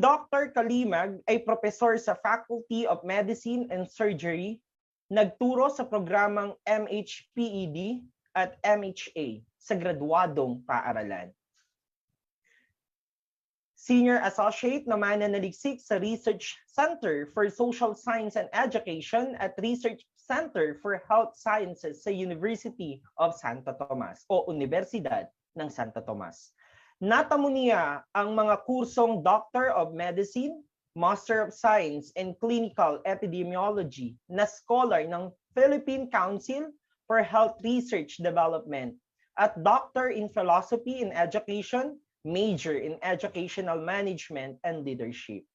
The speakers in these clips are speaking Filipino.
Dr. Kalimag ay professor sa Faculty of Medicine and Surgery, nagturo sa programang MHPED at MHA sa graduadong paaralan. Senior Associate na mananaliksik sa Research Center for Social Science and Education at Research Center for Health Sciences sa University of Santo Tomas o Universidad ng Santo Tomas. Natamo niya ang mga kursong Doctor of Medicine, Master of Science in Clinical Epidemiology na scholar ng Philippine Council for Health Research Development at Doctor in Philosophy and Education, Major in Educational Management and Leadership.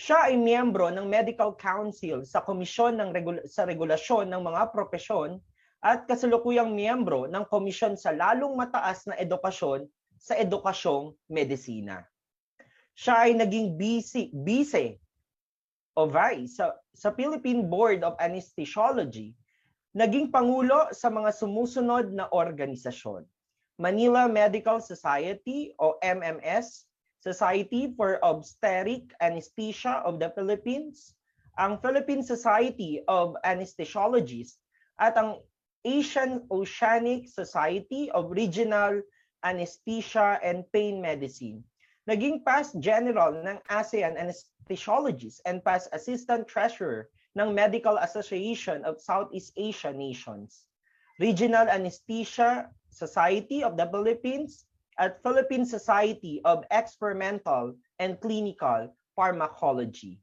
Siya ay miyembro ng Medical Council sa Komisyon ng Regula- sa Regulasyon ng mga Propesyon at kasalukuyang miyembro ng Komisyon sa lalong mataas na edukasyon sa edukasyong medisina. Siya ay naging vice, vice o vice sa, sa Philippine Board of Anesthesiology, naging pangulo sa mga sumusunod na organisasyon. Manila Medical Society o MMS, Society for Obstetric Anesthesia of the Philippines, ang Philippine Society of Anesthesiologists, at ang Asian Oceanic Society of Regional Anesthesia and Pain Medicine. Naging past general ng ASEAN Anesthesiologists and past assistant treasurer ng Medical Association of Southeast Asia Nations. Regional Anesthesia Society of the Philippines at Philippine Society of Experimental and Clinical Pharmacology.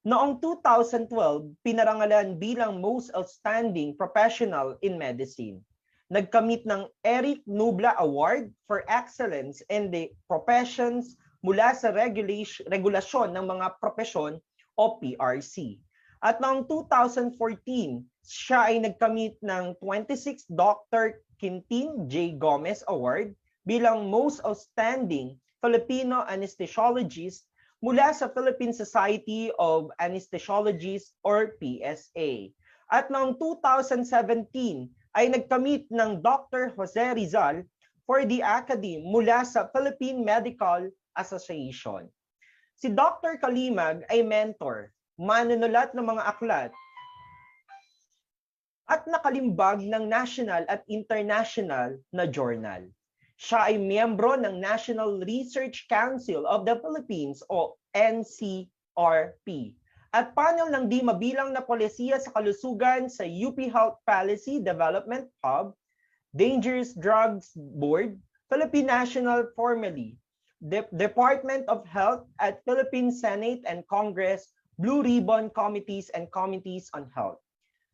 Noong 2012, pinarangalan bilang most outstanding professional in medicine. Nagkamit ng Eric Nubla Award for Excellence in the Professions mula sa regulation, regulasyon ng mga propesyon o PRC. At noong 2014, siya ay nagkamit ng 26 Dr. Quintin J. Gomez Award bilang Most Outstanding Filipino Anesthesiologist mula sa Philippine Society of Anesthesiologists or PSA. At noong 2017 ay nagkamit ng Dr. Jose Rizal for the Academy mula sa Philippine Medical Association. Si Dr. Kalimag ay mentor, manunulat ng mga aklat, at nakalimbag ng national at international na journal. Siya ay miyembro ng National Research Council of the Philippines o NCRP at panel ng di mabilang na polisiya sa kalusugan sa UP Health Policy Development Hub, Dangerous Drugs Board, Philippine National Formally, De- Department of Health at Philippine Senate and Congress, Blue Ribbon Committees and Committees on Health.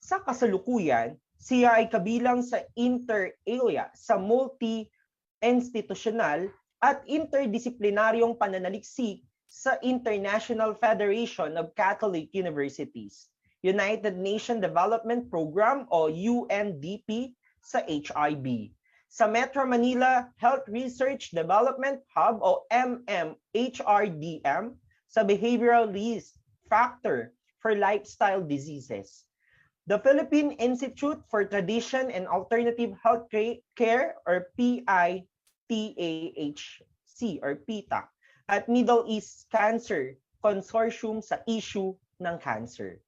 Sa kasalukuyan, siya ay kabilang sa inter alia sa multi-institutional at interdisiplinaryong pananaliksik sa International Federation of Catholic Universities, United Nations Development Program o UNDP sa HIV, sa Metro Manila Health Research Development Hub o MMHRDM sa Behavioral Risk Factor for Lifestyle Diseases, the Philippine Institute for Tradition and Alternative Health Care or PITAHC or PITAC at Middle East Cancer Consortium sa issue ng cancer.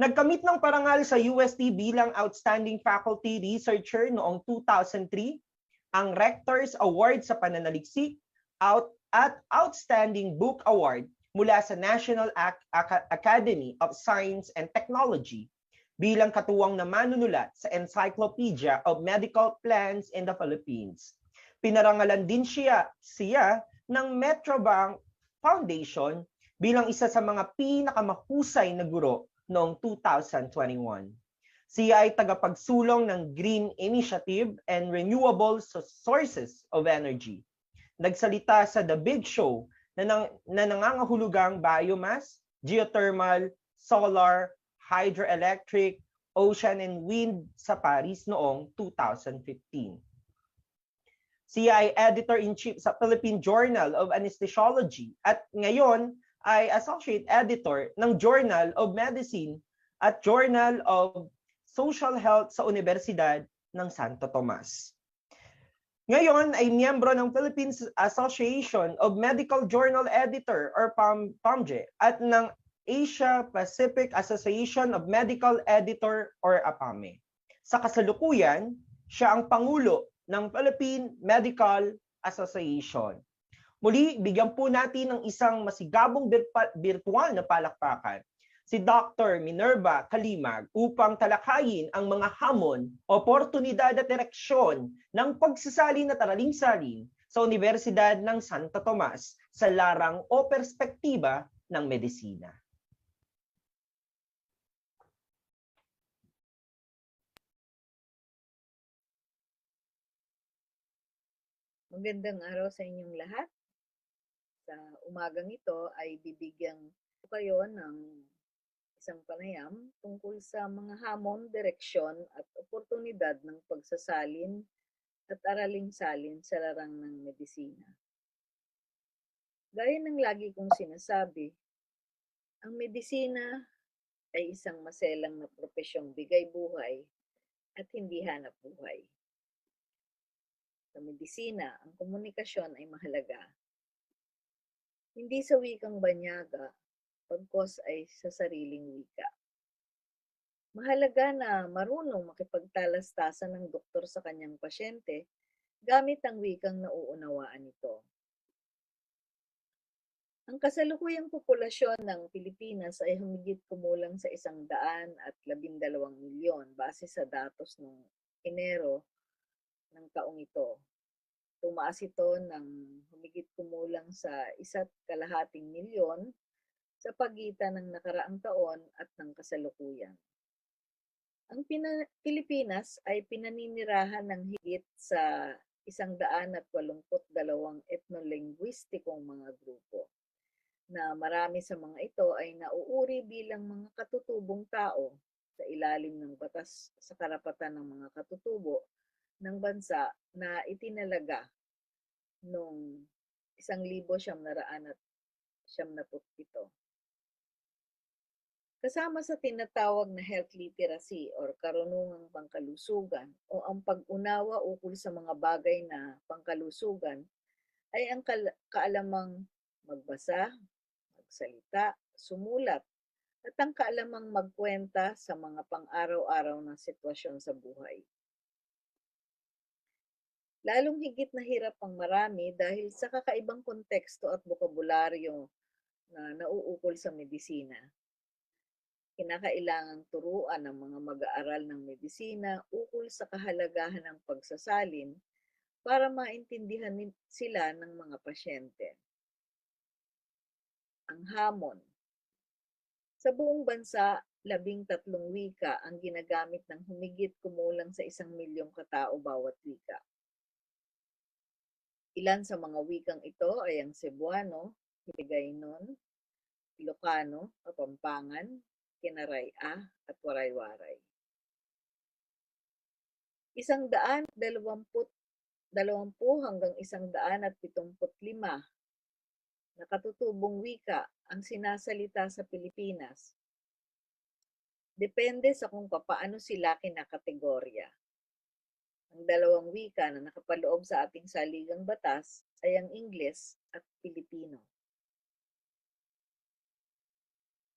Nagkamit ng parangal sa UST bilang Outstanding Faculty Researcher noong 2003, ang Rector's Award sa Pananaliksik out at Outstanding Book Award mula sa National Ac- Ac- Academy of Science and Technology bilang katuwang na manunulat sa Encyclopedia of Medical Plants in the Philippines. Pinarangalan din siya, siya ng Metrobank Foundation bilang isa sa mga pinakamahusay na guro noong 2021. Siya ay tagapagsulong ng Green Initiative and Renewable Sources of Energy. Nagsalita sa The Big Show na, nang, na nangangahulugang biomass, geothermal, solar, hydroelectric, ocean and wind sa Paris noong 2015. Siya ay editor-in-chief sa Philippine Journal of Anesthesiology at ngayon ay associate editor ng Journal of Medicine at Journal of Social Health sa Universidad ng Santo Tomas. Ngayon ay miyembro ng Philippines Association of Medical Journal Editor or PAM, PAMJ at ng Asia Pacific Association of Medical Editor or APAME. Sa kasalukuyan, siya ang Pangulo ng Philippine Medical Association. Muli, bigyan po natin ng isang masigabong virtual na palakpakan si Dr. Minerva Kalimag upang talakayin ang mga hamon, oportunidad at direksyon ng pagsasalin at araling-salin sa Universidad ng Santo Tomas sa larang o perspektiba ng medisina. Magandang araw sa inyong lahat. Sa umagang ito ay bibigyan ko kayo ng isang panayam tungkol sa mga hamon, direksyon at oportunidad ng pagsasalin at araling salin sa larang ng medisina. Gaya ng lagi kong sinasabi, ang medisina ay isang maselang na propesyong bigay buhay at hindi hanap buhay sa medisina, ang komunikasyon ay mahalaga. Hindi sa wikang banyaga, pagkos ay sa sariling wika. Mahalaga na marunong makipagtalastasan ng doktor sa kanyang pasyente gamit ang wikang nauunawaan nito. Ang kasalukuyang populasyon ng Pilipinas ay humigit kumulang sa isang daan at labindalawang milyon base sa datos noong Enero ng taong ito. Tumaas ito ng humigit kumulang sa isa't kalahating milyon sa pagitan ng nakaraang taon at ng kasalukuyan. Ang Pina- Pilipinas ay pinaninirahan ng higit sa isang daan at walumput dalawang etnolinguistikong mga grupo na marami sa mga ito ay nauuri bilang mga katutubong tao sa ilalim ng batas sa karapatan ng mga katutubo ng bansa na itinalaga noong isang libo siyam na at siyam na pito. Kasama sa tinatawag na health literacy or karunungang pangkalusugan o ang pag-unawa ukol sa mga bagay na pangkalusugan ay ang kaalamang magbasa, magsalita, sumulat, at ang kaalamang magkwenta sa mga pang-araw-araw na sitwasyon sa buhay. Lalong higit na hirap ang marami dahil sa kakaibang konteksto at bokabularyo na nauukol sa medisina. Kinakailangang turuan ng mga mag-aaral ng medisina ukol sa kahalagahan ng pagsasalin para maintindihan sila ng mga pasyente. Ang hamon. Sa buong bansa, labing tatlong wika ang ginagamit ng humigit kumulang sa isang milyong katao bawat wika. Ilan sa mga wikang ito ay ang Cebuano, Hiligaynon, Ilocano, Kapampangan, Kinaraya at Waray-Waray. Isang daan, dalawamput, dalawampu hanggang isang daan at pitumput lima na katutubong wika ang sinasalita sa Pilipinas. Depende sa kung papaano sila kinakategorya. Ang dalawang wika na nakapaloob sa ating saligang batas ay ang Ingles at Pilipino.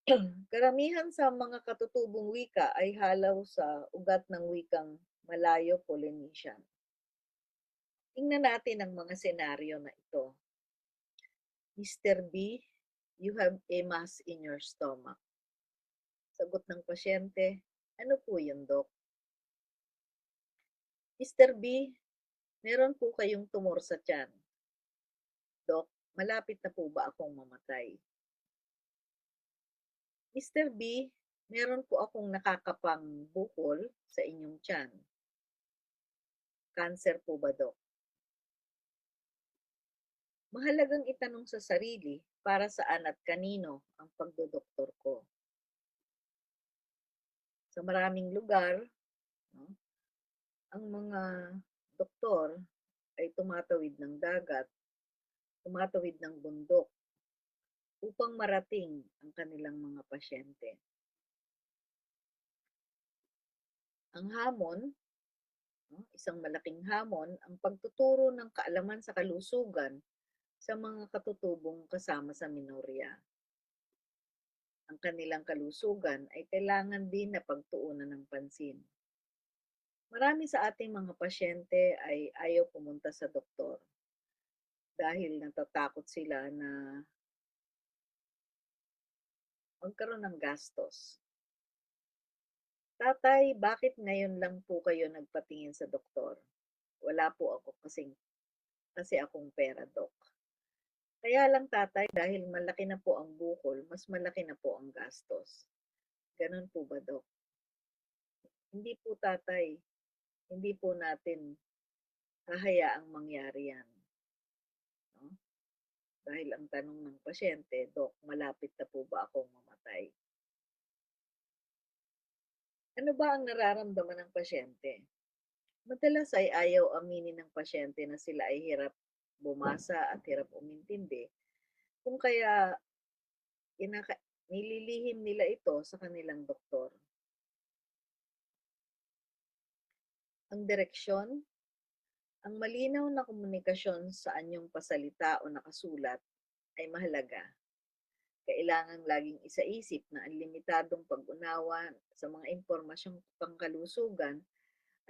Karamihan sa mga katutubong wika ay halaw sa ugat ng wikang Malayo-Polynesian. Tingnan natin ang mga senaryo na ito. Mr. B, you have a mass in your stomach. Sagot ng pasyente, ano po yun, Dok? Mr. B, meron po kayong tumor sa tiyan. Dok, malapit na po ba akong mamatay? Mr. B, meron po akong nakakapang bukol sa inyong tiyan. Cancer po ba, Dok? Mahalagang itanong sa sarili para saan at kanino ang pagdodoktor ko. Sa maraming lugar, no, ang mga doktor ay tumatawid ng dagat, tumatawid ng bundok upang marating ang kanilang mga pasyente. Ang hamon, isang malaking hamon ang pagtuturo ng kaalaman sa kalusugan sa mga katutubong kasama sa minorya. Ang kanilang kalusugan ay kailangan din na pagtuunan ng pansin. Marami sa ating mga pasyente ay ayaw pumunta sa doktor dahil natatakot sila na magkaroon ng gastos. Tatay, bakit ngayon lang po kayo nagpatingin sa doktor? Wala po ako kasing, kasi akong pera, dok. Kaya lang tatay, dahil malaki na po ang bukol, mas malaki na po ang gastos. Ganun po ba, dok? Hindi po tatay, hindi po natin hahayaang mangyari yan. No? Dahil ang tanong ng pasyente, Dok, malapit na po ba akong mamatay? Ano ba ang nararamdaman ng pasyente? Madalas ay ayaw aminin ng pasyente na sila ay hirap bumasa at hirap umintindi. Kung kaya inaka, nililihim nila ito sa kanilang doktor. Ang direksyon, ang malinaw na komunikasyon sa anyong pasalita o nakasulat ay mahalaga. Kailangang laging isaisip na ang limitadong pag-unawa sa mga impormasyong pangkalusugan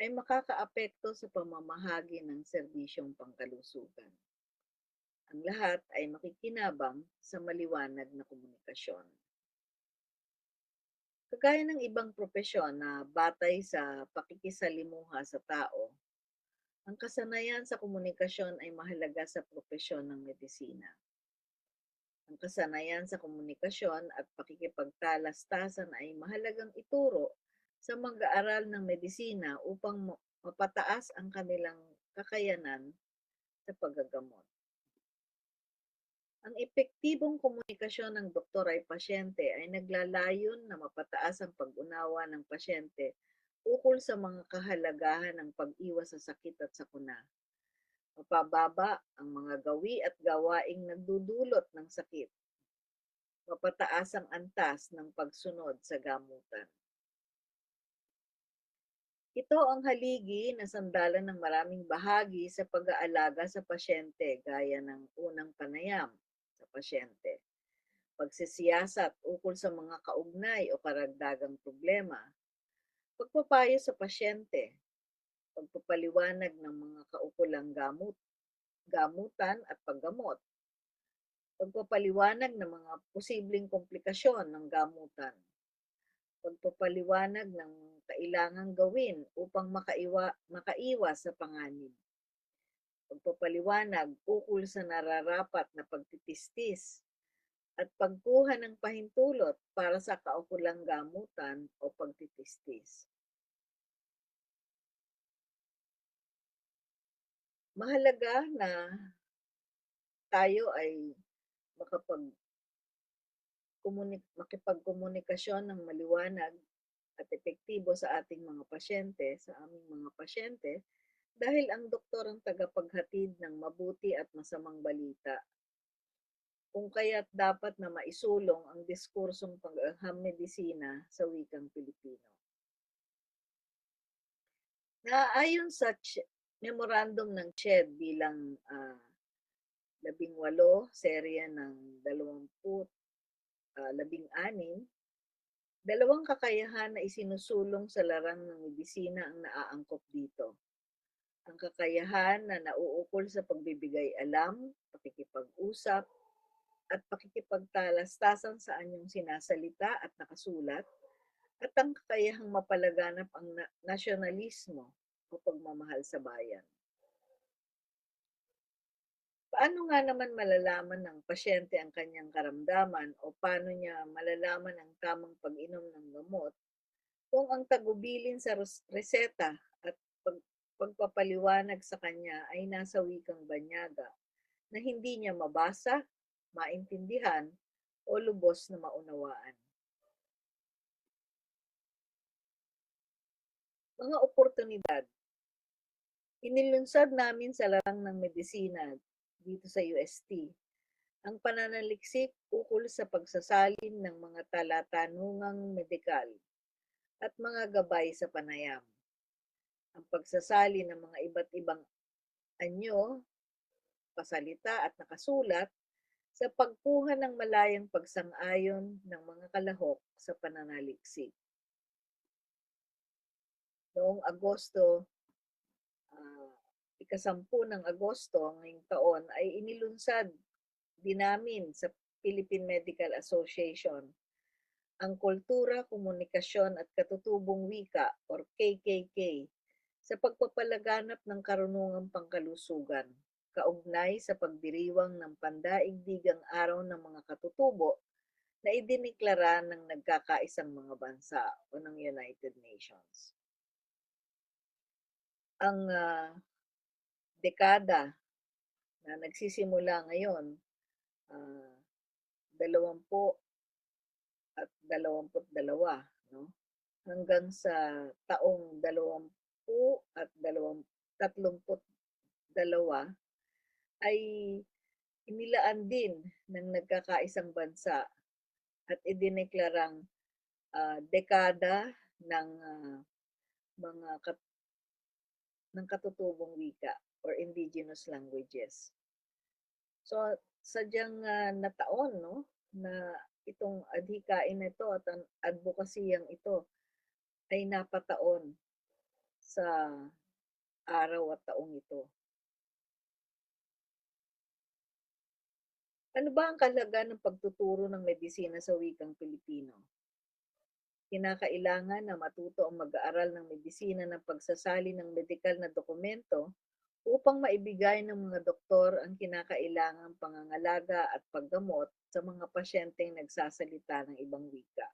ay makakaapekto sa pamamahagi ng serbisyong pangkalusugan. Ang lahat ay makikinabang sa maliwanag na komunikasyon. Kagaya ng ibang propesyon na batay sa pakikisalimuha sa tao, ang kasanayan sa komunikasyon ay mahalaga sa propesyon ng medisina. Ang kasanayan sa komunikasyon at pakikipagtalastasan ay mahalagang ituro sa mag-aaral ng medisina upang mapataas ang kanilang kakayanan sa paggagamot. Ang epektibong komunikasyon ng doktor ay pasyente ay naglalayon na mapataas ang pag-unawa ng pasyente ukol sa mga kahalagahan ng pag-iwas sa sakit at sakuna. Mapababa ang mga gawi at gawaing nagdudulot ng sakit. Mapataas ang antas ng pagsunod sa gamutan. Ito ang haligi na sandalan ng maraming bahagi sa pag-aalaga sa pasyente gaya ng unang panayam sa pasyente, pagsisiyasat ukol sa mga kaugnay o karagdagang problema, pagpapayo sa pasyente, pagpapaliwanag ng mga kaukulang gamot, gamutan at paggamot, pagpapaliwanag ng mga posibleng komplikasyon ng gamutan, pagpapaliwanag ng kailangang gawin upang makaiwa, makaiwas sa panganib, pagpapaliwanag ukol sa nararapat na pagtitistis, at pagkuha ng pahintulot para sa kaukulang gamutan o pagtitistis. Mahalaga na tayo ay makapag makipagkomunikasyon ng maliwanag at epektibo sa ating mga pasyente, sa aming mga pasyente, dahil ang doktor ang tagapaghatid ng mabuti at masamang balita. Kung kaya't dapat na maisulong ang diskursong pag-aham medisina sa wikang Pilipino. Naayon sa memorandum ng CHED bilang uh, labing walo, serya ng dalawamput, uh, labing anim, dalawang kakayahan na isinusulong sa larang ng medisina ang naaangkop dito. Ang kakayahan na nauukol sa pagbibigay alam, pakikipag-usap, at pakikipagtalastasan sa anyong sinasalita at nakasulat, at ang kakayahang mapalaganap ang nasyonalismo o pagmamahal sa bayan. Paano nga naman malalaman ng pasyente ang kanyang karamdaman o paano niya malalaman ang tamang pag-inom ng gamot kung ang tagubilin sa reseta at pagpapaliwanag sa kanya ay nasa wikang banyaga na hindi niya mabasa, maintindihan o lubos na maunawaan. Mga oportunidad. Inilunsad namin sa larang ng medisina dito sa UST ang pananaliksik ukol sa pagsasalin ng mga talatanungang medikal at mga gabay sa panayam. Ang pagsasali ng mga iba't ibang anyo, pasalita at nakasulat sa pagkuha ng malayang pagsang-ayon ng mga kalahok sa pananaliksik. Noong Agosto, uh, ikasampu ng Agosto ngayong taon ay inilunsad din namin sa Philippine Medical Association ang Kultura, Komunikasyon at Katutubong Wika or KKK sa pagpapalaganap ng karunungang pangkalusugan kaugnay sa pagdiriwang ng pandaigdigang araw ng mga katutubo na idiniklara ng nagkakaisang mga bansa o ng United Nations. Ang uh, dekada na nagsisimula ngayon, uh, dalawampu at dalawamput dalawa, no? hanggang sa taong dalawampu at dalawang, tatlumput dalawa ay inilaan din ng nagkakaisang bansa at idineklarang uh, dekada ng uh, mga kat ng katutubong wika or indigenous languages. So sadyang uh, nataon no na itong adhikain nito at ang advokasiyang ito ay napataon sa araw at taong ito. Ano ba ang kahalaga ng pagtuturo ng medisina sa wikang Pilipino? Kinakailangan na matuto ang mag-aaral ng medisina ng pagsasali ng medikal na dokumento upang maibigay ng mga doktor ang kinakailangang pangangalaga at paggamot sa mga pasyenteng nagsasalita ng ibang wika.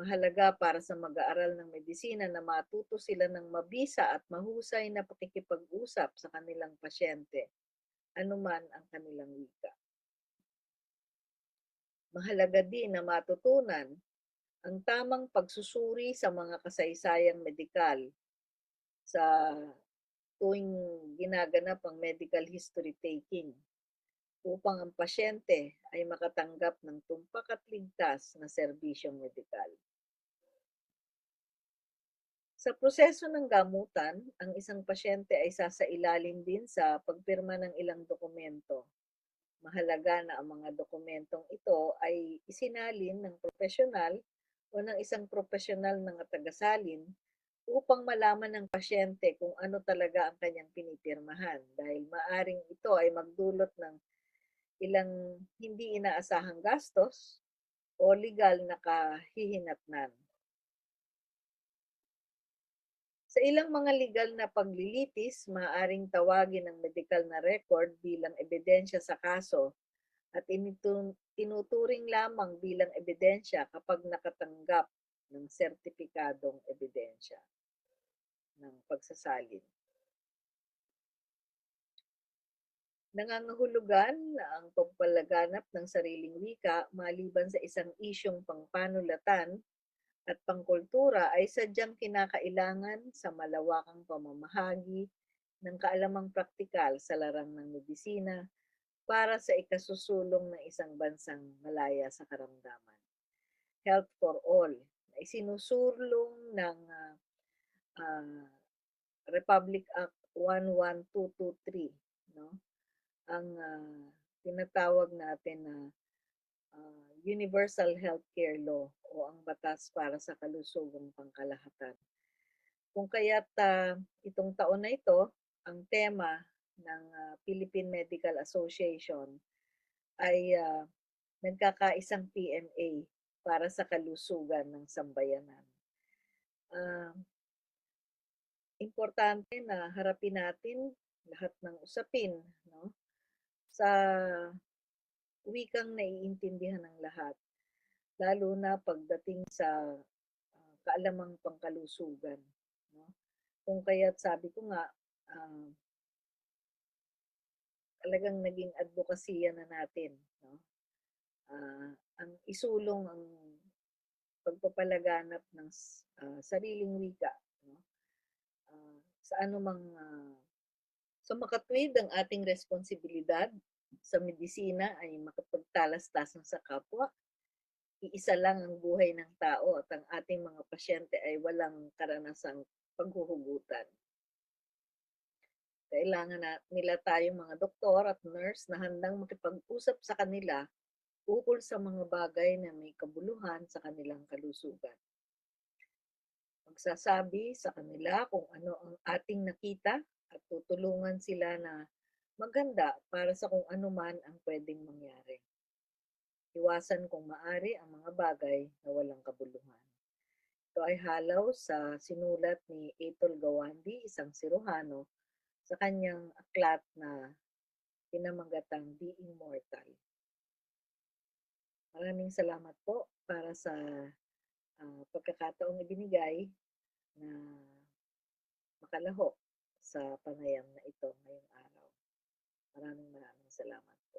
Mahalaga para sa mag-aaral ng medisina na matuto sila ng mabisa at mahusay na pakikipag-usap sa kanilang pasyente anuman ang kanilang wika. Mahalaga din na matutunan ang tamang pagsusuri sa mga kasaysayang medikal sa tuwing ginaganap ang medical history taking upang ang pasyente ay makatanggap ng tumpak at ligtas na serbisyong medikal. Sa proseso ng gamutan, ang isang pasyente ay sasailalim din sa pagpirma ng ilang dokumento. Mahalaga na ang mga dokumentong ito ay isinalin ng profesional o ng isang profesional ng tagasalin upang malaman ng pasyente kung ano talaga ang kanyang pinipirmahan dahil maaring ito ay magdulot ng ilang hindi inaasahang gastos o legal na kahihinatnan. Sa ilang mga legal na paglilitis, maaaring tawagin ang medical na record bilang ebidensya sa kaso at tinuturing lamang bilang ebidensya kapag nakatanggap ng sertipikadong ebidensya ng pagsasalin. Nangangahulugan na ang pagpalaganap ng sariling wika maliban sa isang isyong pangpanulatan at pangkultura ay sadyang kinakailangan sa malawakang pamamahagi ng kaalamang praktikal sa larang ng medisina para sa ikasusulong ng isang bansang malaya sa karamdaman. Health for All na isinusulong ng uh, uh, Republic Act 11223 no ang uh, tinatawag natin na uh, Universal Healthcare Law o ang batas para sa kalusugang pangkalahatan. Kung kaya't uh, itong taon na ito, ang tema ng uh, Philippine Medical Association ay uh, nagkakaisang PMA para sa kalusugan ng sambayanan. Uh, importante na harapin natin lahat ng usapin no sa wikang naiintindihan ng lahat, lalo na pagdating sa uh, kaalamang pangkalusugan. No? Kung kaya't sabi ko nga, uh, talagang naging advokasya na natin. No? Uh, ang isulong ang pagpapalaganap ng uh, sariling wika no? uh, sa anumang uh, so makatwid ang ating responsibilidad sa medisina ay makapagtalas-tasan sa kapwa. Iisa lang ang buhay ng tao at ang ating mga pasyente ay walang karanasang paghuhugutan. Kailangan na nila tayong mga doktor at nurse na handang makipag-usap sa kanila ukol sa mga bagay na may kabuluhan sa kanilang kalusugan. Magsasabi sa kanila kung ano ang ating nakita at tutulungan sila na maganda para sa kung ano man ang pwedeng mangyari. Iwasan kung maari ang mga bagay na walang kabuluhan. Ito ay halaw sa sinulat ni Etol Gawandi, isang siruhano, sa kanyang aklat na pinamagatang Be Immortal. Maraming salamat po para sa uh, pagkakataong ibinigay na makalaho sa panayam na ito ngayong araw. Maraming maraming salamat po.